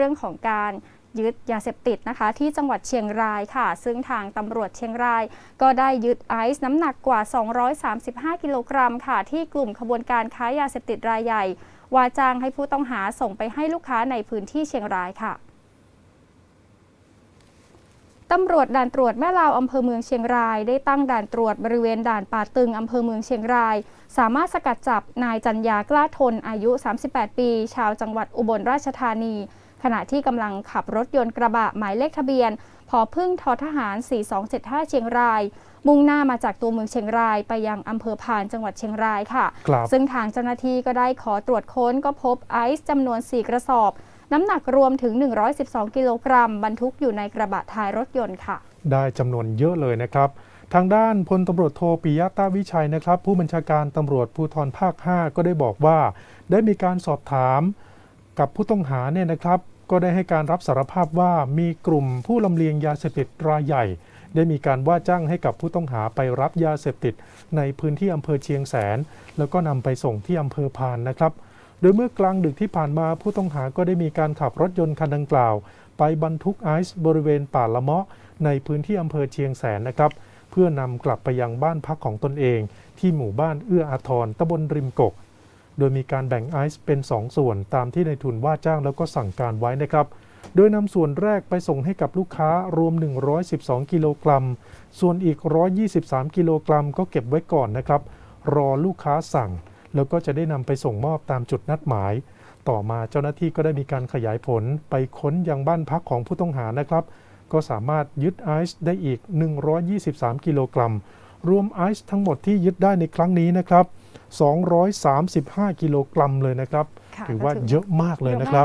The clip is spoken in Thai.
เรื่องของการยึดยาเสพติดนะคะ ที่จังหวัดเชียงรายค่ะ ซึ่งทางตำรวจเชียงราย ก็ได้ยึดไอซ์น้ำหนักกว่า 235 กิโลกรัมค่ะ ที่กลุ่มขบวนการค้ายาเสพติดรายใหญ่ ว่าจ้างให้ผู้ต้องหาส่งไปให้ลูกค้าในพื้นที่เชียงรายค่ะตำรวจด่านตรวจแม่ลาวอำเภอเมืองเชียงราย ได้ตั้งด่านตรวจบริเวณด่านป่าตึงอำเภอเมืองเชียงราย สามารถสกัดจับนายจันยากล้าทนอายุ 38 ปี ชาวจังหวัดอุบลราชธานี ขณะที่กำลังขับรถยนต์กระบะหมายเลขทะเบียนพอพึ่งทอทหาร 4275 เชียงราย มุ่งหน้ามาจากตัวเมืองเชียงราย ไปยังอำเภอพานจังหวัดเชียงรายค่ะครับซึ่งทางเจ้าหน้าที่ก็ได้ขอตรวจค้นก็พบไอซ์จำนวน 4 กระสอบ น้ำหนักรวมถึง 112 กิโลกรัม บรรทุกอยู่ในกระบะท้ายรถยนต์ค่ะ ได้จำนวนเยอะเลยนะครับ ทางด้านพลตำรวจโทปิยะตาวิชัยนะครับ ผู้บัญชาการตำรวจภูธรภาค 5 ก็ได้บอกว่า ได้มีการสอบถามกับผู้ต้องหาเนี่ยนะครับ ก็ได้ให้การรับสารภาพว่ามีกลุ่มผู้ลำเลียงยาเสพติดรายใหญ่ ได้มีการว่าจ้างให้กับผู้ต้องหาไปรับยาเสพติด ในพื้นที่อำเภอเชียงแสน แล้วก็นำไปส่งที่อำเภอพานนะครับ โดยเมื่อกลางดึกที่ผ่านมาผู้ต้องหาก็ได้มีการขับรถยนต์คันดังกล่าว ไปบรรทุกไอซ์บริเวณป่าละเมาะ ในพื้นที่อำเภอเชียงแสนนะครับ เพื่อนำกลับไปยังบ้านพักของตนเอง ที่หมู่บ้านเอื้ออาทรตำบลริมกก โดยมีการแบ่งไอซ์เป็น 2 ส่วนตามที่ในทุนว่าจ้างแล้วก็สั่งการไว้นะครับ โดยนำส่วนแรกไปส่งให้กับลูกค้ารวม 112 กิโลกรัม ส่วนอีก 123 กิโลกรัมก็เก็บไว้ก่อนนะครับ รอลูกค้าสั่ง แล้วก็จะได้นำไปส่งมอบตามจุดนัดหมาย ต่อมาเจ้าหน้าที่ก็ได้มีการขยายผลไปค้นยังบ้านพักของผู้ต้องหานะครับ ก็สามารถยึดไอซ์ได้อีก 123 กิโลกรัม รวมไอซ์ทั้งหมดที่ยึดได้ในครั้งนี้นะครับ 235 กิโลกรัมเลยนะครับค่ะถือว่าก็ถือเยอะมากเลยนะครับ